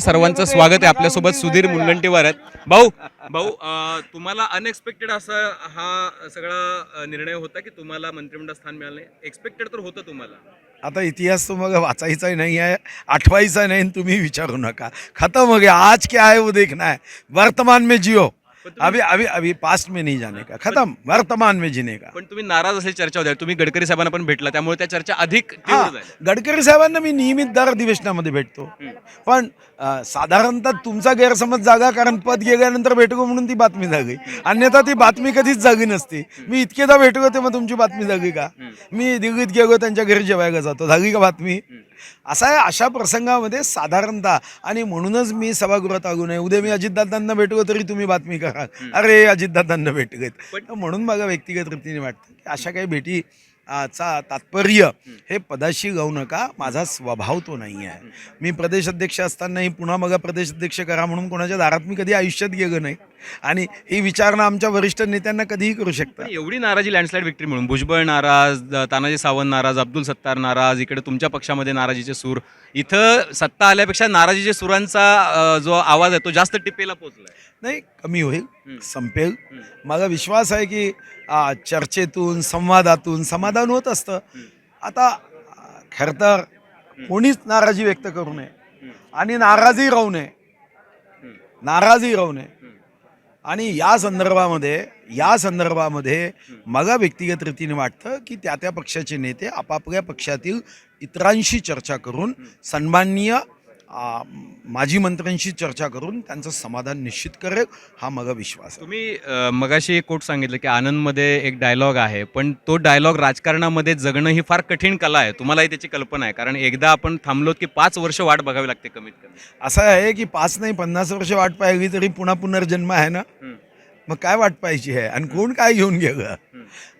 सर्वांचं स्वागत आहे. आपल्यासोबत सुधीर मुनगंटीवार आहेत. भाऊ. भाऊ अं, तुम्हाला अनएक्सपेक्टेड असा हा सगळा अं, निर्णय होता की तुम्हाला मंत्रिमंडळ स्थान मिळालं नाही? एक्सपेक्टेड तर होतं तुम्हाला. आता इतिहास तो मग वाचायचा नाही आहे आठवायचा नाही आणि तुम्ही विचारू नका. खत्म हो गया आज क्या है वो देखना है. वर्तमान में जियो. अभी अभी अभी पास्ट में नहीं जाने का। खत्म। वर्तमान में जीने का। पण तुम्ही नाराज असल्याची चर्चा होती तुम्ही गडकरी साहेबांना पण भेटला. त्यामुळे त्या चर्चा अधिक तीव्र हा झाल्या गडकरी साहेबांना मी नियमित दर अधिवेशनामध्ये भेटतो. पण अं, साधारणतः तुमचा गैरसमज जागा कारण पद गेल्यानंतर भेटू म्हणून ती बातमी जागी. अन्यथा ती बातमी कधीच जागी नसती. मी इतकेदा भेटू तेव्हा तुमची बातमी जागी का? मी दिल्लीत गेलो त्यांच्या घरी जेवायला जातो. जागी का बातमी? असा आहे अशा प्रसंगामध्ये साधारणतः आणि म्हणूनच मी सभागृहात आगू नये. उद्या मी अजितदादांना भेटलो तरी तुम्ही बातमी करा. अरे अजितदादांना भेटलेत म्हणून मला व्यक्तिगत रीतीने वाटतं की अशा काही भेटी चा तात्पर्य हे पदाशी गाऊ नका. माझा स्वभाव तो नाही आहे मी प्रदेशाध्यक्ष असतानाही पुन्हा मग प्रदेशाध्यक्ष करा म्हणून कोणाच्या दारात मी कधी आयुष्यात गेलो नाही. आणि ही विचारणा आमच्या वरिष्ठ नेत्यांना कधीही करू शकता. एवढी नाराजी लँडस्लाईड विक्ट्री मिळून भुजबळ नाराज तानाजी सावंत नाराज अब्दुल सत्तार नाराज इकडे तुमच्या पक्षामध्ये नाराजीचे सूर. इथं सत्ता आल्यापेक्षा नाराजीच्या सुरांचा जो आवाज आहे तो जास्त टिपेला पोहोचलाय. नाही कमी होईल संपेल. माझा विश्वास आहे की चर्चेतून संवादातून समाधान होत असतं. आता खरं तर कोणीच नाराजी व्यक्त करू नये. आणि नाराजही राहू नये. नाराजही राहू नये. आणि या संदर्भामध्ये या संदर्भामध्ये मला व्यक्तिगत रीतीने वाटतं की त्या त्या पक्षाचे नेते आपापल्या पक्षातील इतरांशी चर्चा करून सन्माननीय माजी मंत्र्यांशी चर्चा करून त्यांचं समाधान निश्चित करेल हा माझा विश्वास आहे. तुम्ही मगाशी एक कोट सांगितलं की आनंदमध्ये एक डायलॉग आहे पण तो डायलॉग राजकारणामध्ये जगणं ही फार कठीण कला आहे तुम्हालाही त्याची कल्पना आहे. कारण एकदा आपण थांबलो की पाच वर्ष वाट बघावी लागते कमीत कमी. असं आहे की पाच नाही पन्नास वर्ष वाट पाहिली तरी पुन्हा पुनर्जन्म आहे ना. मग काय वाट पाहिजे आहे? आणि कोण काय घेऊन गेलं?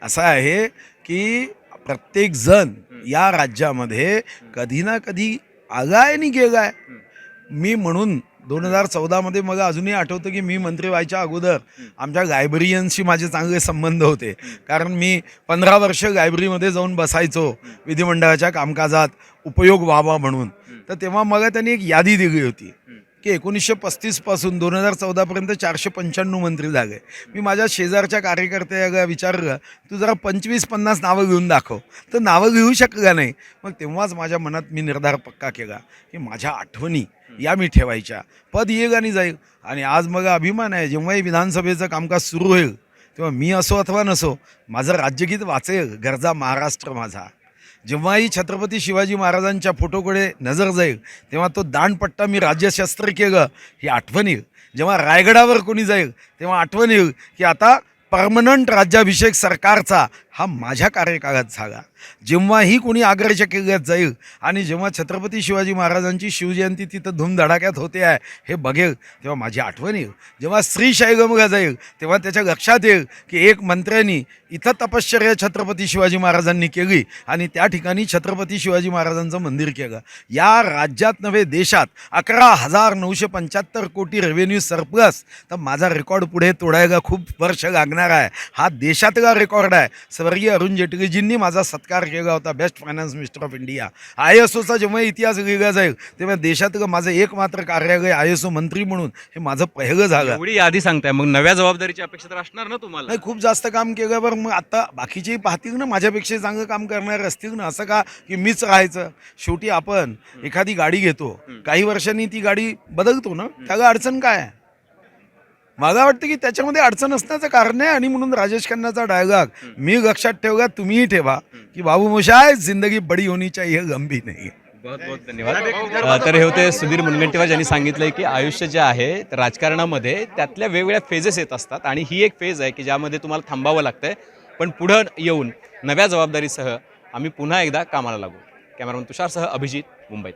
असं आहे की प्रत्येक जण या राज्यामध्ये कधी ना कधी आगाय आणि गेलाय मी म्हणून दोन हजार चौदामध्ये मला अजूनही आठवतं की मी मंत्री व्हायच्या अगोदर आमच्या लायब्ररियन्सशी माझे चांगले संबंध होते. कारण मी पंधरा वर्ष लायब्ररीमध्ये जाऊन बसायचो विधिमंडळाच्या कामकाजात उपयोग व्हावा म्हणून. तर तेव्हा मला त्यांनी एक यादी दिली होती. की एकोणीसशे पस्तीसपासून दोन हजार चौदापर्यंत चारशे पंच्याण्णव मंत्री झाले मी माझ्या शेजारच्या कार्यकर्त्याला विचारलं तू जरा पंचवीस पन्नास नावं घेऊन दाखव. तर नावं घेऊ शकला नाही? मग तेव्हाच माझ्या मनात मी निर्धार पक्का केला की माझ्या आठवणी या मी ठेवायच्या. पद येईल आणि जाईल. आणि आज मग अभिमान आहे जेव्हाही विधानसभेचं कामकाज सुरू होईल तेव्हा मी असो अथवा नसो माझं राज्यगीत वाचेल गरजा महाराष्ट्र माझा. जेव्हाही छत्रपती शिवाजी महाराजांच्या फोटोकडे नजर जाईल तेव्हा तो दांडपट्टा मी राज्यशास्त्र केलं ही आठवण येईल. जेव्हा रायगडावर कोणी जाईल तेव्हा आठवण येईल की आता परमनंट राज्याभिषेक सरकारचा हा माझ्या कार्यकाळात झाला. जेव्हाही कोणी आग्र्याच्या किल्ल्यात जाईल आणि जेव्हा छत्रपती शिवाजी महाराजांची शिवजयंती तिथं धूमधडाक्यात होते आहे हे बघेल तेव्हा माझी आठवण येईल. जेव्हा स्त्री शाहीगमगा जाईल तेव्हा त्याच्या लक्षात येईल की एक मंत्र्यांनी इथं तपश्चर्या छत्रपती शिवाजी महाराजांनी केली आणि त्या ठिकाणी छत्रपती शिवाजी महाराजांचं मंदिर केलं. या राज्यात नव्हे देशात अकरा हजार नऊशे पंच्याहत्तर कोटी रेव्हेन्यू सरप्लस तर माझा रेकॉर्ड पुढे तोडायला खूप वर्ष लागणार आहे. हा देशातला रेकॉर्ड आहे. स्वर्गीय अरुण जेटलीजींनी माझा सत्कार केला होता best finance minister of India I A Ocha जेव्हा इतिहास लिहिला जाईल तेव्हा देशातलं माझं एकमात्र कार्यालय आय एस ओ मंत्री म्हणून हे माझं पहिलं झालं एवढी यादी सांगताय मग नव्या जबाबदारीची अपेक्षा तर असणार ना तुम्हाला? नाही खूप जास्त काम केल्यावर मग आता बाकीचेही पाहतील ना माझ्यापेक्षा चांगलं काम करणारे असतील ना असं का की मीच राहायचं? शेवटी आपण एखादी गाडी घेतो. काही वर्षांनी ती गाडी बदलतो ना? त्याला अडचण काय आहे? मला वाटतं की त्याच्यामध्ये अडचण असण्याचं कारण आहे आणि म्हणून राजेश खन्नाचा डायलॉग मी लक्षात ठेवला तुम्हीही ठेवा की बाबू मोशाय जिंदगी बडी होनी चाहिए गंभी नाही बहुत बहुत धन्यवाद. तर हे होते सुधीर मुनगंटीवार यांनी सांगितलंय की आयुष्य जे आहे राजकारणामध्ये त्यातल्या वेगवेगळ्या फेजेस येत असतात आणि ही एक फेज आहे की ज्यामध्ये तुम्हाला थांबावं लागतंय. पण पुढं येऊन नव्या जबाबदारीसह आम्ही पुन्हा एकदा कामाला लागू. कॅमेरामन तुषारसह अभिजित मुंबईत